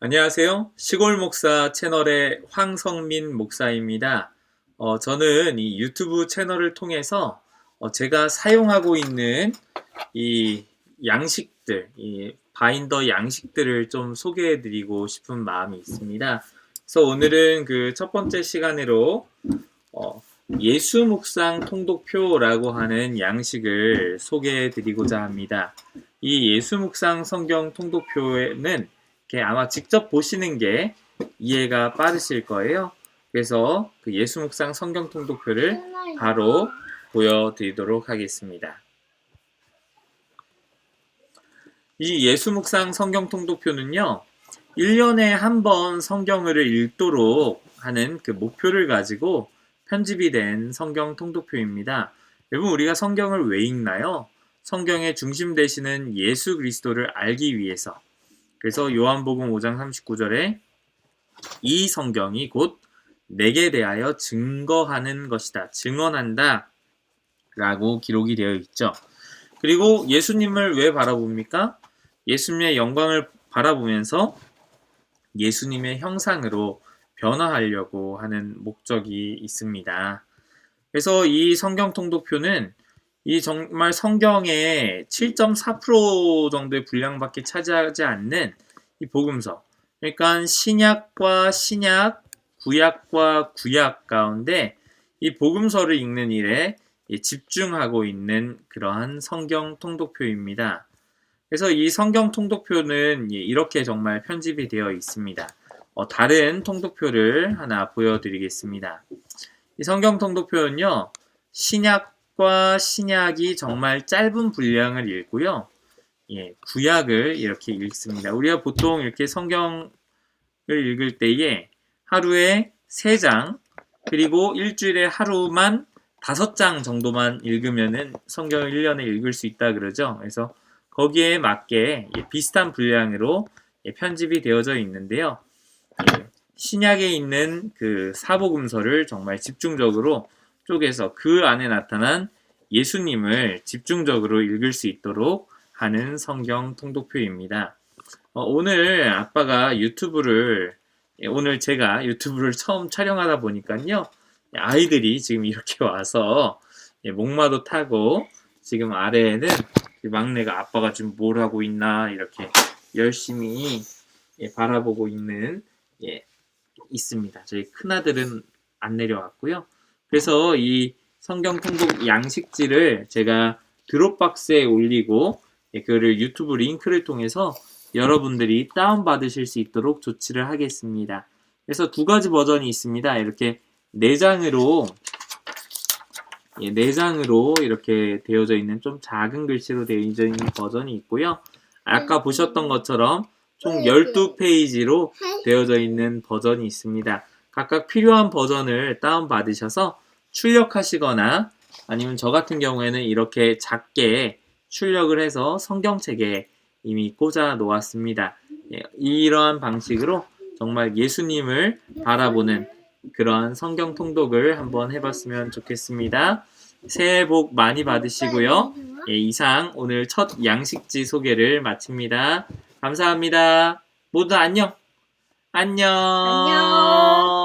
안녕하세요. 시골 목사 채널의 황성민 목사입니다. 어, 저는 이 유튜브 채널을 통해서 어, 제가 사용하고 있는 이 양식들, 이 바인더 양식들을 좀 소개해 드리고 싶은 마음이 있습니다. 그래서 오늘은 그 첫 번째 시간으로 어, 예수 묵상 통독표라고 하는 양식을 소개해 드리고자 합니다. 이 예수 묵상 성경 통독표에는 이렇게 아마 직접 보시는 게 이해가 빠르실 거예요. 그래서 그 예수 묵상 성경 통독표를 바로 보여드리도록 하겠습니다. 이 예수 묵상 성경 통독표는요, 1년에 한 번 성경을 읽도록 하는 그 목표를 가지고 편집이 된 성경 통독표입니다. 여러분, 우리가 성경을 왜 읽나요? 성경의 중심 되시는 예수 그리스도를 알기 위해서. 그래서 요한복음 5장 39절에 이 성경이 곧 내게 대하여 증거하는 것이다. 증언한다. 라고 기록이 되어 있죠. 그리고 예수님을 왜 바라봅니까? 예수님의 영광을 바라보면서 예수님의 형상으로 변화하려고 하는 목적이 있습니다. 그래서 이 성경 통독표는 이 정말 성경의 7.4% 정도의 분량밖에 차지하지 않는 이 복음서. 그러니까 신약과 신약, 구약과 구약 가운데 이 복음서를 읽는 일에 집중하고 있는 그러한 성경 통독표입니다. 그래서 이 성경 통독표는 이렇게 정말 편집이 되어 있습니다. 어, 다른 통독표를 하나 보여드리겠습니다. 이 성경 통독표는요, 신약 과 신약이 정말 짧은 분량을 읽고요, 예, 구약을 이렇게 읽습니다. 우리가 보통 이렇게 성경을 읽을 때에 하루에 3장, 그리고 일주일에 하루만 5장 정도만 읽으면은 성경을 1년에 읽을 수 있다 그러죠. 그래서 거기에 맞게 비슷한 분량으로 편집이 되어져 있는데요. 신약에 있는 그 사복음서를 정말 집중적으로 쪼개서 그 안에 나타난 예수님을 집중적으로 읽을 수 있도록 하는 성경 통독표입니다. 어, 오늘 아빠가 유튜브를 오늘 제가 유튜브를 처음 촬영하다 보니까요 아이들이 지금 이렇게 와서 목마도 타고 지금 아래에는 막내가 아빠가 지금 뭘 하고 있나 이렇게 열심히 바라보고 있는 예, 있습니다. 저희 큰 아들은 안 내려왔고요. 그래서 이 성경 통독 양식지를 제가 드롭박스에 올리고 예, 그를 유튜브 링크를 통해서 여러분들이 다운받으실 수 있도록 조치를 하겠습니다. 그래서 두 가지 버전이 있습니다. 이렇게 내장으로 예, 내장으로 이렇게 되어져 있는 좀 작은 글씨로 되어져 있는 버전이 있고요. 아까 보셨던 것처럼 총 12페이지로 되어져 있는 버전이 있습니다. 각각 필요한 버전을 다운받으셔서 출력하시거나 아니면 저 같은 경우에는 이렇게 작게 출력을 해서 성경책에 이미 꽂아 놓았습니다. 예, 이러한 방식으로 정말 예수님을 바라보는 그런 성경 통독을 한번 해봤으면 좋겠습니다. 새해 복 많이 받으시고요. 예, 이상 오늘 첫 양식지 소개를 마칩니다. 감사합니다. 모두 안녕. 안녕. 안녕.